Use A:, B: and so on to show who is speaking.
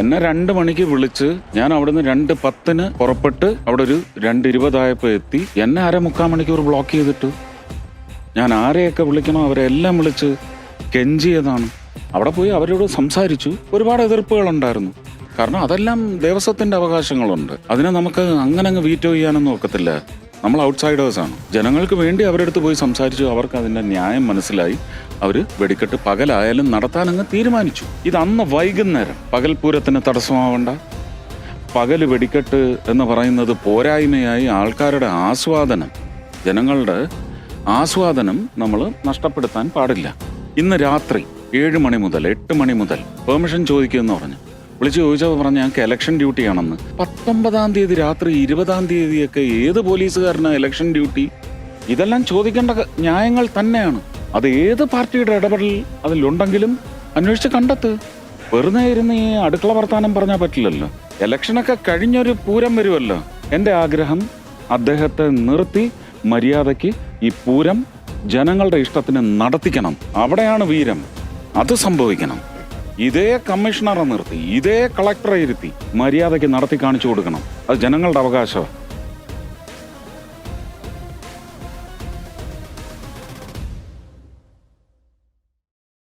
A: എന്നെ രണ്ട് മണിക്ക് വിളിച്ച് ഞാൻ അവിടുന്ന് രണ്ട് പത്തിന് പുറപ്പെട്ട് അവിടെ ഒരു രണ്ട് ഇരുപതായപ്പോൾ എത്തി. എന്നെ അര മുക്കാൽ മണിക്കൂർ ബ്ലോക്ക് ചെയ്തിട്ട്. ഞാൻ ആരെയൊക്കെ വിളിക്കണോ അവരെ എല്ലാം വിളിച്ച് കെഞ്ചിയതാണ്. അവിടെ പോയി അവരോട് സംസാരിച്ചു. ഒരുപാട് എതിർപ്പുകളുണ്ടായിരുന്നു. കാരണം അതെല്ലാം ദേവസ്വത്തിന്റെ അവകാശങ്ങളുണ്ട്. അതിനെ നമുക്ക് അങ്ങനെ അങ്ങ് വീറ്റോ ചെയ്യാനൊന്നും ഒക്കത്തില്ല. നമ്മൾ ഔട്ട്സൈഡേഴ്സാണ് ജനങ്ങൾക്ക് വേണ്ടി അവരുടെ അടുത്ത് പോയി സംസാരിച്ചു. അവർക്ക് അതിന്റെ ന്യായം മനസ്സിലായി. അവർ വെടിക്കെട്ട് പകലായാലും നടത്താൻ അങ്ങ് തീരുമാനിച്ചു. ഇത് അന്ന് വൈകുന്നേരം. പകൽപൂരത്തിന് തടസ്സമാവണ്ട. പകൽ വെടിക്കെട്ട് എന്ന് പറയുന്നത് പോരായ്മയായി ആൾക്കാരുടെ ആസ്വാദനം. ജനങ്ങളുടെ ആസ്വാദനം നമ്മൾ നഷ്ടപ്പെടുത്താൻ പാടില്ല. ഇന്ന് രാത്രി ഏഴ് മണി മുതൽ എട്ട് മണി മുതൽ പെർമിഷൻ ചോദിക്കുമെന്ന് പറഞ്ഞു. വിളിച്ചു ചോദിച്ചപ്പോൾ പറഞ്ഞ ഞങ്ങൾക്ക് ഇലക്ഷൻ ഡ്യൂട്ടിയാണെന്ന് പത്തൊമ്പതാം തീയതി രാത്രി ഇരുപതാം തീയതിയൊക്കെ ഏത് പോലീസുകാരനാണ് ഇലക്ഷൻ ഡ്യൂട്ടി ഇതെല്ലാം ചോദിക്കേണ്ട ന്യായങ്ങൾ തന്നെയാണ്. അത് ഏത് പാർട്ടിയുടെ ഇടപെടൽ അതിലുണ്ടെങ്കിലും അന്വേഷിച്ച് കണ്ടെത്ത്. വെറുതെ ഇരുന്ന് ഈ അടുക്കള വർത്താനം പറഞ്ഞാൽ പറ്റില്ലല്ലോ. ഇലക്ഷനൊക്കെ കഴിഞ്ഞൊരു പൂരം വരുമല്ലോ എന്റെ ആഗ്രഹം അദ്ദേഹത്തെ നിർത്തി മര്യാദയ്ക്ക് ഈ പൂരം ജനങ്ങളുടെ ഇഷ്ടത്തിന് നടത്തിക്കണം. അവിടെയാണ് വീരം. അത് സംഭവിക്കണം. ഇതേ കമ്മീഷണറെ നിർത്തി ഇതേ കളക്ടറെ ഇരുത്തി മര്യാദയ്ക്ക് നടത്തി കാണിച്ചു കൊടുക്കണം. അത് ജനങ്ങളുടെ അവകാശമാണ്